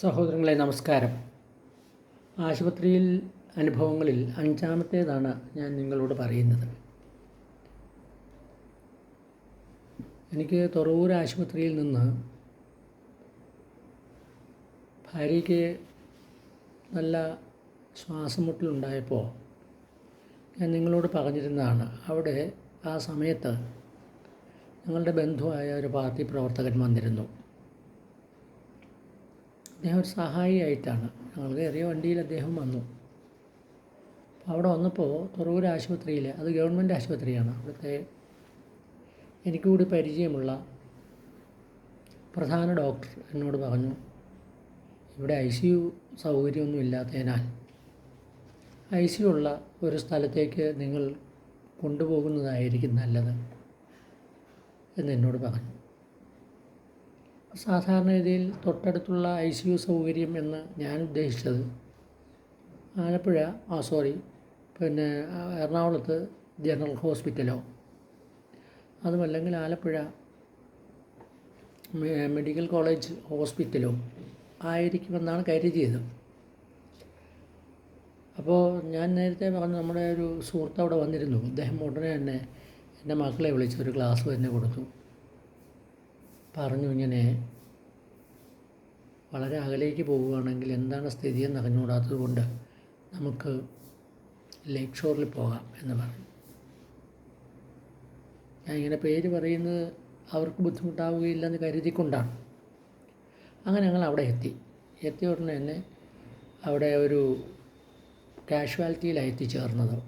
സഹോദരങ്ങളെ നമസ്കാരം. ആശുപത്രിയിൽ അനുഭവങ്ങളിൽ അഞ്ചാമത്തേതാണ് ഞാൻ നിങ്ങളോട് പറയുന്നത്. എനിക്ക് തുറവൂർ ആശുപത്രിയിൽ നിന്ന് ഭാര്യയ്ക്ക് നല്ല ശ്വാസമുട്ടലുണ്ടായപ്പോൾ ഞാൻ നിങ്ങളോട് പറഞ്ഞിരുന്നതാണ്. അവിടെ ആ സമയത്ത് ഞങ്ങളുടെ ബന്ധുവായ ഒരു പാർട്ടി പ്രവർത്തകൻ വന്നിരുന്നു. അദ്ദേഹം ഒരു സഹായിയായിട്ടാണ്. ഞങ്ങൾ കയറിയ വണ്ടിയിൽ അദ്ദേഹം വന്നു. അവിടെ വന്നപ്പോൾ തുറവൂർ ആശുപത്രിയിൽ അത് ഗവൺമെന്റ് ആശുപത്രിയാണ്. അവിടുത്തെ എനിക്ക് കൂടി പരിചയമുള്ള പ്രധാന ഡോക്ടർ എന്നോട് പറഞ്ഞു ഇവിടെ ഐ സി യു സൗകര്യമൊന്നും ഇല്ലാത്തതിനാൽ ഐ സി യു ഉള്ള ഒരു സ്ഥലത്തേക്ക് നിങ്ങൾ കൊണ്ടുപോകുന്നതായിരിക്കും നല്ലത് എന്ന് എന്നോട് പറഞ്ഞു. സാധാരണഗതിയിൽ തൊട്ടടുത്തുള്ള ഐ സി യു സൗകര്യം എന്ന് ഞാൻ ഉദ്ദേശിച്ചത്. ആലപ്പുഴ ആ സോറി പിന്നെ എറണാകുളത്ത് ജനറൽ ഹോസ്പിറ്റലോ. അതുമല്ലെങ്കിൽ ആലപ്പുഴ മെഡിക്കൽ കോളേജ് ഹോസ്പിറ്റലോ ആയിരിക്കുമെന്നാണ് കരുതിയത് അപ്പോൾ ഞാൻ നേരത്തെ പറഞ്ഞ നമ്മുടെ ഒരു സുഹൃത്ത് അവിടെ വന്നിരുന്നു. അദ്ദേഹം ഉടനെ തന്നെ എന്റെ മക്കളെ വിളിച്ച് ഒരു ക്ലാസ് തന്നെ കൊടുത്തു. പറഞ്ഞു ഇങ്ങനെ വളരെ അകലേക്ക് പോവുകയാണെങ്കിൽ എന്താണ് സ്ഥിതി എന്ന് അറിഞ്ഞുകൂടാത്തത് കൊണ്ട് നമുക്ക് ലേക്ക് ഷോറിൽ പോകാം എന്ന് പറഞ്ഞു. ഞാൻ ഇങ്ങനെ പേര് പറയുന്നത് അവർക്ക് ബുദ്ധിമുട്ടാവുകയില്ലെന്ന് കരുതിക്കൊണ്ടാണ്. അങ്ങനെ ഞങ്ങൾ അവിടെ എത്തി. എത്തിയ ഉടനെ തന്നെ അവിടെ ഒരു കാഷ്വാലിറ്റിയിലാണ് എത്തിച്ചേർന്നത്.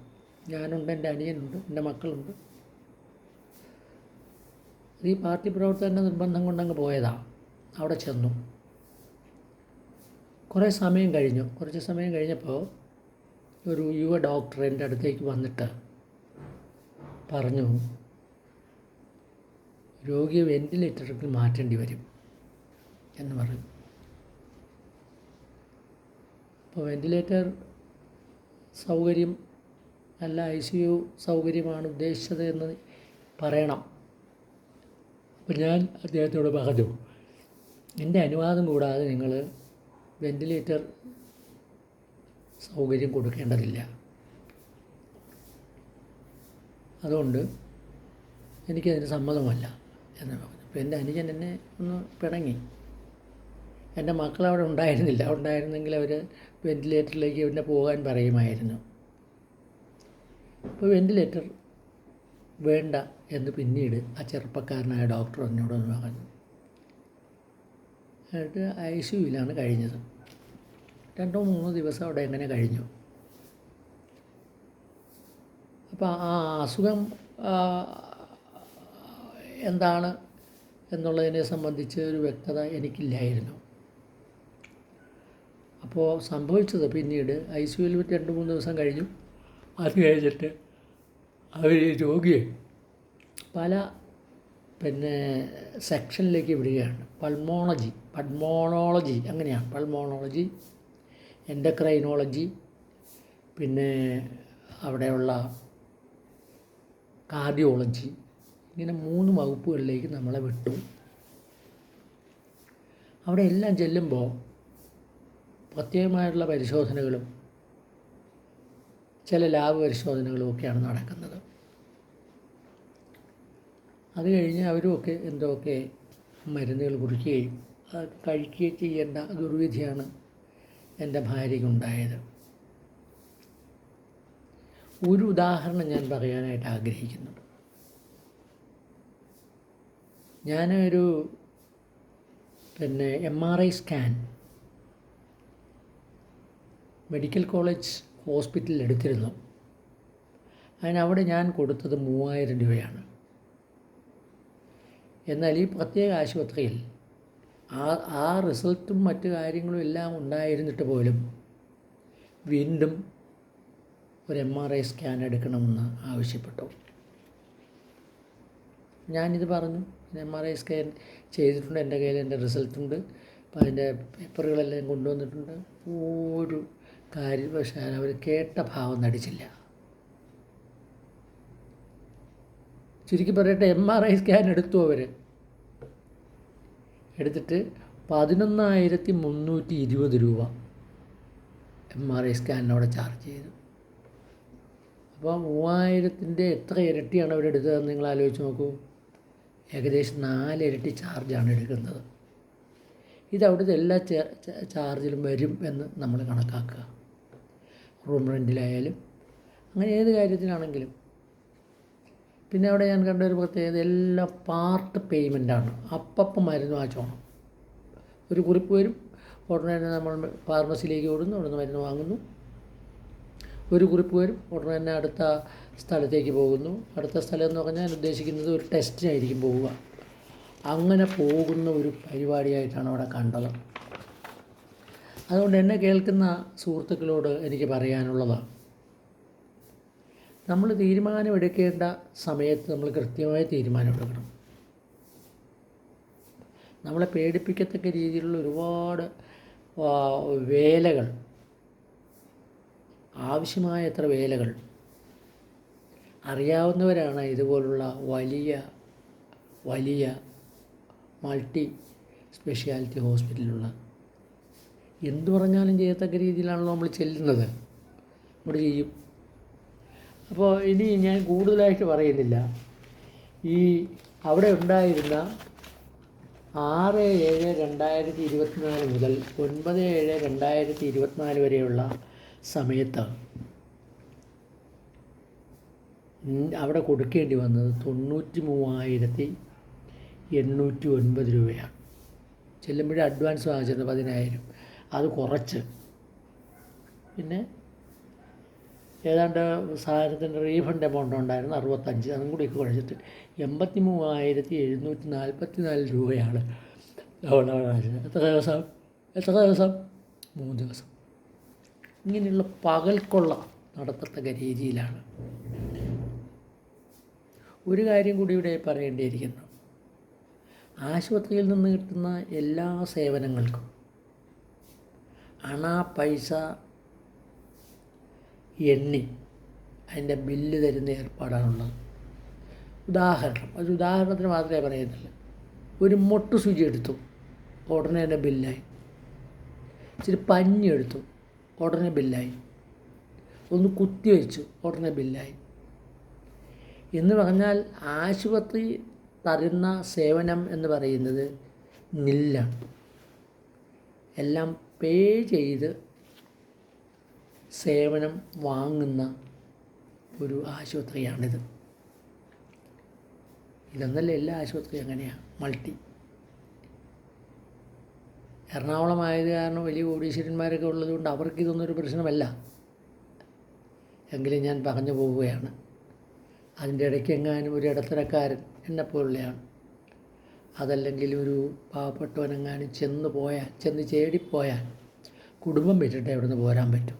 ഞാനുണ്ട് എന്റെ അനിയനുണ്ട് എന്റെ മക്കളുണ്ട്. ഈ പാർട്ടി പ്രവർത്തകന്റെ നിർബന്ധം കൊണ്ടങ്ങ് പോയതാണ് അവിടെ ചെന്നു. കുറേ സമയം കഴിഞ്ഞു. കുറച്ച് സമയം കഴിഞ്ഞപ്പോൾ ഒരു യുവ ഡോക്ടർ എന്റെ അടുത്തേക്ക് വന്നിട്ട് പറഞ്ഞു രോഗിയെ വെന്റിലേറ്ററിൽ മാറ്റേണ്ടി വരും എന്ന് പറഞ്ഞു. അപ്പോൾ വെന്റിലേറ്റർ സൗകര്യം അല്ല ഐ സി യു സൗകര്യമാണ് ഉദ്ദേശിച്ചത് എന്ന് പറയണം. അപ്പോൾ ഞാൻ അദ്ദേഹത്തോട് പറഞ്ഞു എന്റെ അനുവാദം കൂടാതെ നിങ്ങൾ വെന്റിലേറ്റർ സൗകര്യം കൊടുക്കേണ്ടതില്ല. അതുകൊണ്ട് എനിക്കതിന് സമ്മതമല്ല എന്ന് പറഞ്ഞു. അപ്പോൾ എന്റെ അനുജൻ എന്നെ ഒന്ന് പിണങ്ങി. എന്റെ മക്കൾ അവിടെ ഉണ്ടായിരുന്നില്ല. ഉണ്ടായിരുന്നെങ്കിൽ അവർ വെന്റിലേറ്ററിലേക്ക് പിന്നെ പോകാൻ പറയുമായിരുന്നു. അപ്പോൾ വെന്റിലേറ്റർ വേണ്ട എന്ന് പിന്നീട് ആ ചെറുപ്പക്കാരനായ ഡോക്ടർ എന്നോട് പറഞ്ഞു. എന്നിട്ട് ഐ സി യുവിലാണ് കഴിഞ്ഞത്. രണ്ടോ മൂന്നോ ദിവസം അവിടെ എങ്ങനെ കഴിഞ്ഞു? അപ്പോൾ ആ അസുഖം എന്താണ് എന്നുള്ളതിനെ സംബന്ധിച്ച് ഒരു വ്യക്തത എനിക്കില്ലായിരുന്നു. അപ്പോൾ സംഭവിച്ചത് പിന്നീട് ഐ സി യുവിൽ രണ്ട് മൂന്ന് ദിവസം കഴിഞ്ഞു. അത് കഴിഞ്ഞിട്ട് അവർ രോഗിയെ പല പിന്നെ സെക്ഷനിലേക്ക് വിടുകയാണ്. പൾമോളജി പൾമോണോളജി അങ്ങനെയാണ്. പൾമോണോളജി എൻഡക്രൈനോളജി പിന്നെ അവിടെയുള്ള കാർഡിയോളജി ഇങ്ങനെ മൂന്ന് വകുപ്പുകളിലേക്ക് നമ്മളെ വിട്ടു. അവിടെ എല്ലാം ചെല്ലുമ്പോൾ പ്രത്യേകമായിട്ടുള്ള പരിശോധനകളും ചില ലാബ് പരിശോധനകളും ഒക്കെയാണ് നടക്കുന്നത്. അത് കഴിഞ്ഞ് അവരുമൊക്കെ എന്തൊക്കെ മരുന്നുകൾ കുറിക്കുകയും കഴിക്കുകയും ചെയ്യേണ്ട ദുർവിധിയാണ് എന്റെ ഭാര്യയ്ക്കുണ്ടായത്. ഒരു ഉദാഹരണം ഞാൻ പറയാനായിട്ട് ആഗ്രഹിക്കുന്നുണ്ട് ഞാനൊരു പിന്നെ M R I scan medical college ഹോസ്പിറ്റലിൽ എടുത്തിരുന്നു അതിനവിടെ ഞാൻ കൊടുത്തത് മൂവായിരം രൂപയാണ്. എന്നാൽ ഈ പ്രത്യേക ആശുപത്രിയിൽ ആ ആ റിസൾട്ടും മറ്റു കാര്യങ്ങളും എല്ലാം ഉണ്ടായിരുന്നിട്ട് പോലും വീണ്ടും ഒരു എം ആർ ഐ സ്കാൻ എടുക്കണമെന്ന് ആവശ്യപ്പെട്ടു. ഞാനിത് പറഞ്ഞു എം ആർ ഐ സ്കാൻ ചെയ്തിട്ടുണ്ട് എന്റെ കയ്യിൽ എന്റെ റിസൾട്ടുണ്ട് അതിന്റെ പേപ്പറുകളെല്ലാം കൊണ്ടുവന്നിട്ടുണ്ട്. ഒരു കാര്യവശാൽ അവർ കേട്ട ഭാവം നടിച്ചില്ല. ചുരുക്കി പറയട്ടെ എം ആർ ഐ സ്കാൻ എടുത്തു അവർ എടുത്തിട്ട് പതിനൊന്നായിരത്തി മുന്നൂറ്റി ഇരുപത് രൂപ എം ആർ ഐ സ്കാനിനവിടെ ചാർജ് ചെയ്തു. അപ്പോൾ മൂവായിരത്തിന്റെ എത്ര ഇരട്ടിയാണ് അവരെടുത്തതെന്ന് നിങ്ങൾ ആലോചിച്ച് നോക്കൂ. ഏകദേശം നാല് ഇരട്ടി ചാർജാണ് എടുക്കുന്നത്. ഇത് അവിടുത്തെ എല്ലാ ചാർജിലും വരും എന്ന് നമ്മൾ കണക്കാക്കുക. റൂം റെന്റിലായാലും അങ്ങനെ ഏത് കാര്യത്തിനാണെങ്കിലും. പിന്നെ അവിടെ ഞാൻ കണ്ട ഒരു പ്രത്യേകത എല്ലാം പാർട്ട് പേയ്മെന്റാണ്. അപ്പം മരുന്ന് വാങ്ങിച്ചോണം. ഒരു കുറിപ്പ് വരും ഉടനെ തന്നെ നമ്മൾ ഫാർമസിയിലേക്ക് ഓടുന്നു അവിടെ നിന്ന് മരുന്ന് വാങ്ങുന്നു. ഒരു കുറിപ്പ് വരും ഉടനെ തന്നെ അടുത്ത സ്ഥലത്തേക്ക് പോകുന്നു. അടുത്ത സ്ഥലം എന്ന് പറഞ്ഞാൽ ഉദ്ദേശിക്കുന്നത് ഒരു ടെസ്റ്റിനായിരിക്കും പോവുക. അങ്ങനെ പോകുന്ന ഒരു പരിപാടിയായിട്ടാണ് അവിടെ കണ്ടത്. അതുകൊണ്ട് എന്നെ കേൾക്കുന്ന സുഹൃത്തുക്കളോട് എനിക്ക് പറയാനുള്ളതാണ് നമ്മൾ തീരുമാനമെടുക്കേണ്ട സമയത്ത് നമ്മൾ കൃത്യമായ തീരുമാനമെടുക്കണം. നമ്മളെ പേടിപ്പിക്കത്തക്ക രീതിയിലുള്ള ഒരുപാട് വേലകൾ ആവശ്യമായ എത്ര വേലകൾ അറിയാവുന്നവരാണ് ഇതുപോലുള്ള വലിയ വലിയ മൾട്ടി സ്പെഷ്യാലിറ്റി ഹോസ്പിറ്റലിലുള്ള എന്തു പറഞ്ഞാലും ചെയ്യത്തക്ക രീതിയിലാണല്ലോ നമ്മൾ ചെല്ലുന്നത്. നമ്മൾ ചെയ്യും. അപ്പോൾ ഇനി ഞാൻ കൂടുതലായിട്ട് പറയുന്നില്ല. ഈ അവിടെ ഉണ്ടായിരുന്ന ആറ് ഏഴ് രണ്ടായിരത്തി ഇരുപത്തിനാല് മുതൽ ഒൻപത് ഏഴ് രണ്ടായിരത്തി ഇരുപത്തിനാല് വരെയുള്ള സമയത്ത് അവിടെ കൊടുക്കേണ്ടി വന്നത് തൊണ്ണൂറ്റി മൂവായിരത്തി എണ്ണൂറ്റി ഒൻപത് രൂപയാണ്. ചെല്ലുമ്പോഴേ അഡ്വാൻസ് വാങ്ങിച്ചിരുന്നത് പതിനായിരം. അത് കുറച്ച്. പിന്നെ ഏതാണ്ട് സാധനത്തിന്റെ റീഫണ്ട് എമൗണ്ട് ഉണ്ടായിരുന്നു അറുപത്തഞ്ച്. അതും കൂടി കുറച്ചിട്ട് എൺപത്തി മൂവായിരത്തി എഴുന്നൂറ്റി നാൽപ്പത്തി നാല് രൂപയാണ് എത്ര ദിവസം? എത്ര ദിവസം? മൂന്ന് ദിവസം. ഇങ്ങനെയുള്ള പകൽക്കൊള്ള നടത്തത്തക്ക രീതിയിലാണ്. ഒരു കാര്യം കൂടി ഇവിടെ പറയേണ്ടിയിരിക്കുന്നു. ആശുപത്രിയിൽ നിന്ന് കിട്ടുന്ന എല്ലാ സേവനങ്ങൾക്കും അണ പൈസ എണ്ണി അതിന്റെ ബില്ല് തരുന്ന ഏർപ്പാടാണുള്ളത്. ഉദാഹരണം ഒരു ഉദാഹരണത്തിന് മാത്രമേ പറയുന്നില്ല ഒരു മൊട്ടു സൂചി എടുത്തു ഉടനെ തന്നെ ബില്ലായി. ഇച്ചിരി പഞ്ഞി എടുത്തു ഉടനെ ബില്ലായി. ഒന്ന് കുത്തി വെച്ചു ഉടനെ ബില്ലായി. എന്ന് പറഞ്ഞാൽ ആശുപത്രി തരുന്ന സേവനം എന്ന് പറയുന്നത് നില്ലാണ്. എല്ലാം പേ ചെയ്ത് സേവനം വാങ്ങുന്ന ഒരു ആശുപത്രിയാണിത്. ഇതെന്നല്ല എല്ലാ ആശുപത്രിയും അങ്ങനെയാണ് മൾട്ടി. എറണാകുളമായത് കാരണം വലിയ കോടീശ്വരന്മാരൊക്കെ ഉള്ളതുകൊണ്ട് അവർക്ക് ഇതൊന്നൊരു പ്രശ്നമല്ല. എങ്കിലും ഞാൻ പറഞ്ഞു പോവുകയാണ്. അതിന്റെ ഇടയ്ക്ക് എങ്ങാനും ഒരു ഇടത്തരക്കാരൻ എന്നെപ്പോലുള്ളയാണ് അതല്ലെങ്കിൽ ഒരു പാവപ്പെട്ടവനെങ്ങാനും ചെന്ന് പോയാൽ ചെന്ന് ചേടിപ്പോയാൽ കുടുംബം വിട്ടിട്ട് എവിടെ നിന്ന് പോരാൻ പറ്റും?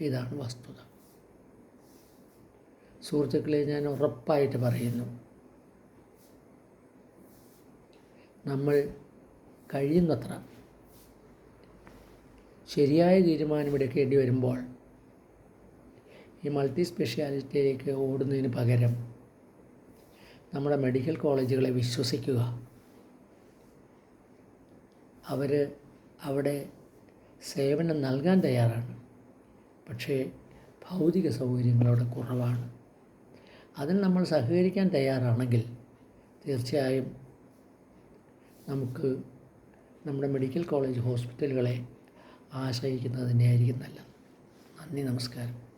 ഇതാണ് വസ്തുത. സുഹൃത്തുക്കളെ ഞാൻ ഉറപ്പായിട്ട് പറയുന്നു. നമ്മൾ കഴിയുന്നത്ര ശരിയായ തീരുമാനമെടുക്കേണ്ടി വരുമ്പോൾ ഈ മൾട്ടി സ്പെഷ്യാലിറ്റിയിലേക്ക് ഓടുന്നതിന് പകരം നമ്മുടെ മെഡിക്കൽ കോളേജുകളെ വിശ്വസിക്കുക. അവർ അവിടെ സേവനം നൽകാൻ തയ്യാറാണ്. പക്ഷേ ഭൗതിക സൗകര്യങ്ങൾ അവിടെ കുറവാണ്. അതിന് നമ്മൾ സഹകരിക്കാൻ തയ്യാറാണെങ്കിൽ തീർച്ചയായും നമുക്ക് നമ്മുടെ മെഡിക്കൽ കോളേജ് ഹോസ്പിറ്റലുകളെ ആശ്രയിക്കുന്നത് തന്നെയായിരിക്കും നല്ലത്. നന്ദി നമസ്കാരം.